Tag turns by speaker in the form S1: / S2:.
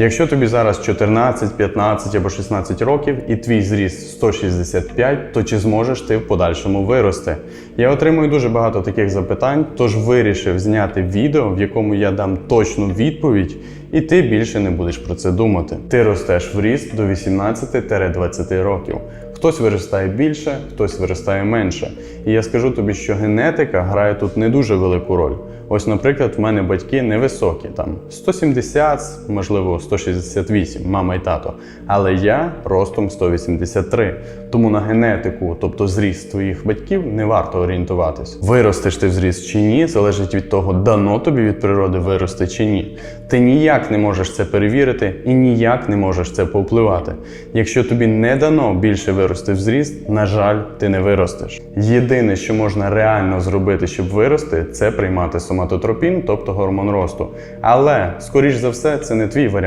S1: Якщо тобі зараз 14, 15 або 16 років і твій зріст 165, то чи зможеш ти в подальшому вирости? Я отримую дуже багато таких запитань, тож вирішив зняти відео, в якому я дам точну відповідь, і ти більше не будеш про це думати. Ти ростеш в ріст до 18-20 років. Хтось виростає більше, хтось виростає менше. І я скажу тобі, що генетика грає тут не дуже велику роль. Ось, наприклад, в мене батьки невисокі, там 170, можливо, 168, мама і тато. Але я ростом 183. Тому на генетику, тобто зріст твоїх батьків, не варто орієнтуватись. Виростеш ти зріст чи ні, залежить від того, дано тобі від природи вирости чи ні. Ти ніяк не можеш це перевірити і ніяк не можеш це повпливати. Якщо тобі не дано більше вирости в зріст, на жаль, ти не виростеш. Єдине, що можна реально зробити, щоб вирости, це приймати соматотропін, тобто гормон росту. Але, скоріш за все, це не твій варіант.